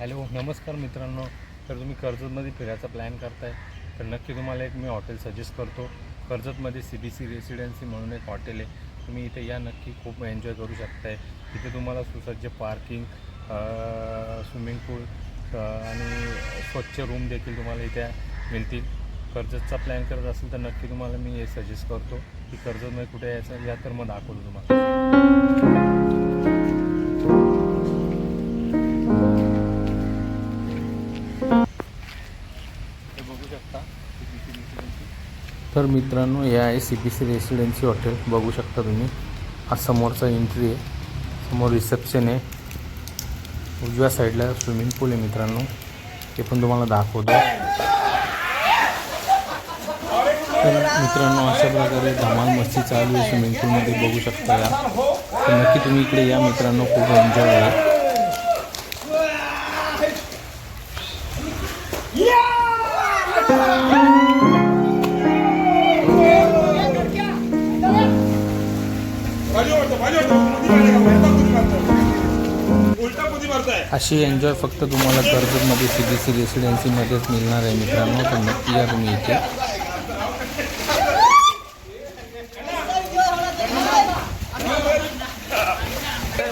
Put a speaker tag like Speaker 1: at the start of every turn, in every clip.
Speaker 1: Hello नमस्कार मित्रांनो. तर तुम्ही कर्जतमध्ये फिरायचा प्लॅन करताय तर नक्की तुम्हाला एक मी हॉटेल सजेस्ट करतो. कर्जतमध्ये सी बी सी रेसिडेन्सी म्हणून एक हॉटेल आहे. तुम्ही इथे या नक्की खूप एन्जॉय करू शकताय. इथे तुम्हाला सुसज्ज पार्किंग स्विमिंग पूल आणि स्वच्छ रूम देखील तुम्हाला इथे मिळतील. कर्जतचा प्लॅन करत असेल तर नक्की तुम्हाला मी हे सजेस्ट करतो की कर्जतमध्ये कुठे यायचं या तर मग दाखवतो तुम्हाला. तर मित्रांनो हे आहे C P C residency hotel बघू शकता तुम्ही. हा समोरचा एंट्री आहे. समोर रिसेप्शन आहे. उजव्या साईडला स्विमिंग पूल आहे मित्रांनो. ते पण तुम्हाला दाखवतो. तर मित्रांनो अशा प्रकारे धमाल मस्ती चालू आहे स्विमिंग पूलमध्ये बघू शकता या. तर नक्की तुम्ही इकडे या मित्रांनो. खूप एन्जॉय आहे.
Speaker 2: Yeah!
Speaker 1: अशी एन्जॉय फक्त तुम्हाला कर्जतमध्ये सी बी सी रेसिडेन्सीमध्येच मिळणार आहे मित्रांनो. तर नक्की या तुम्ही इथे.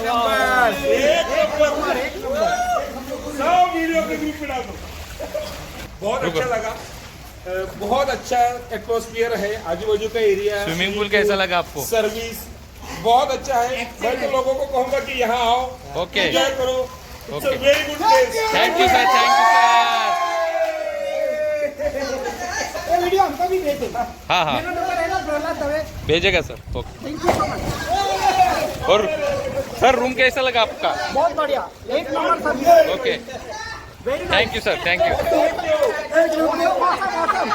Speaker 2: दो बहुत अच्छा लगा. बहुत अच्छा एटमोस्फियर है. आजू बाजू का एरिया
Speaker 1: स्विमिंग पूल कैसा लगा आपको?
Speaker 2: सर्विस बहुत अच्छा है। मैं तो लोगों को कहूँगा कि यहाँ आओ
Speaker 1: Okay.
Speaker 2: एंजॉय करो। It's a very good place
Speaker 1: thank you sir thank you sir
Speaker 3: ये वीडियो हमको भी भेज देना
Speaker 1: हाँ हाँ.
Speaker 3: मेरा नंबर है ना प्रहलाद दवे।
Speaker 1: भेजेगा sir okay
Speaker 3: thank you so much
Speaker 1: और सर रूम कैसा लगा आपका?
Speaker 3: बहुत बढ़िया। एक number service
Speaker 1: okay thank you sir thank you
Speaker 3: awesome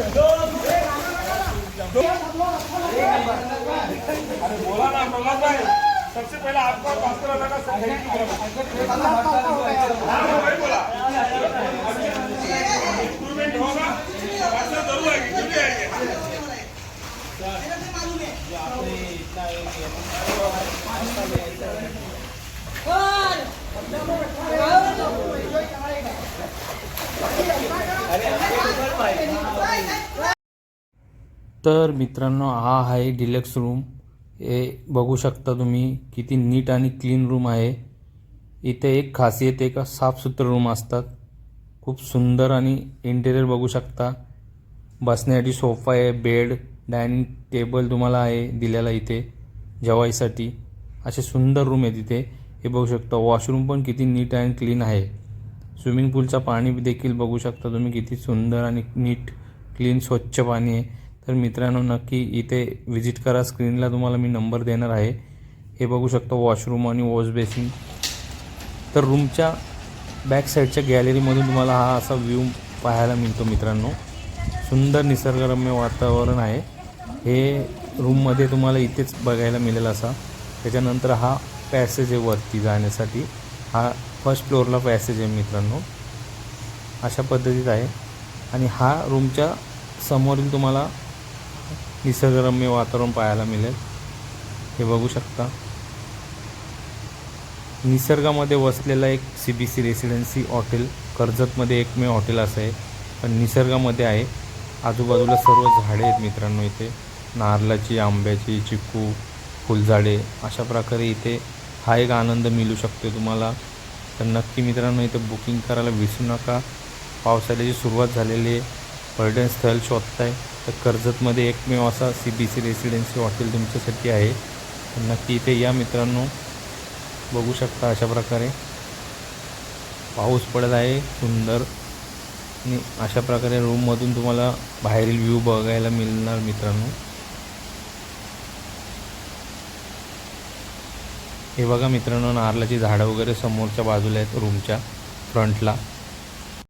Speaker 3: awesome
Speaker 2: बोला ना प्रहलाद भाई सबसे पहले आपका पास्टर लगा थैंक यू हाँ, वही बोला इम्प्रूवमेंट होगा पास्टर जरूर आएगी क्यों नहीं आएंगे
Speaker 1: तर मित्रांनो हा आहे डिलक्स रूम हे बघू शकता तुम्ही किती नीट आणि क्लीन रूम आहे. इथे एक खासियत आहे का साफसुथरं रूम असतात. खूप सुंदर आणि इंटेरियर बघू शकता. बसण्यासाठी सोफा आहे बेड डायनिंग टेबल तुम्हाला आहे दिलेला इथे जेवायसाठी. असे सुंदर रूम आहे तिथे. हे बघू शकता वॉशरूम पण किती नीट अँड क्लीन आहे. स्विमिंग पूलचा पाणी देखील बघू शकता तुम्ही किती सुंदर आणि नीट क्लीन स्वच्छ पाणी आहे. तर मित्रांनो नक्की इथे व्हिजिट करा. स्क्रीनला तुम्हाला मी नंबर देणार आहे. हे बघू शकता वॉशरूम आणि वॉश बेसिन तर रूमच्या बॅक साईडच्या गॅलरीमधून तुम्हाला हा असा व्ह्यू पाहायला मिळतो मित्रांनो. सुंदर निसर्गरम्य वातावरण आहे. हे रूममध्ये तुम्हाला इथेच बघायला मिळेल असा. त्याच्यानंतर हा पॅसेज आहे वरती जाण्यासाठी. हा फर्स्ट फ्लोअरला पॅसेज आहे मित्रांनो. अशा पद्धतीत आहे. आणि हा रूमच्या समोरील तुम्हाला निसर्गरम्य वातावरण पाहायला मिळेल. हे बघू शकता. निसर्गामध्ये वसलेला एक C B C residency hotel कर्जतमध्ये एकमेव हॉटेल असं आहे. पण निसर्गामध्ये आहे. आजूबाजूला सर्व झाडे आहेत मित्रांनो इथे. नारळाची आंब्याची चिकू फुलझाडे अशा प्रकारे इथे हा एक आनंद मिळू शकतो तुम्हाला. तर नक्की मित्रांनो इथे बुकिंग करायला विसरू नका. पावसाळ्याची सुरुवात झालेली आहे. पर्यटन स्थळ शोधताय. तर कर्जतमध्ये एकमेव असा C B C residency hotel तुमच्यासाठी आहे. नक्की इथे या मित्रांनो बघू शकता अशा प्रकारे. पाऊस पडत आहे सुंदर. आणि अशा प्रकारे रूममधून तुम्हाला बाहेरील व्ह्यू बघायला मिळणार मित्रांनो. हे बघा मित्रांनो नारळाची झाडं वगैरे समोरच्या बाजूला आहेत रूमच्या फ्रंटला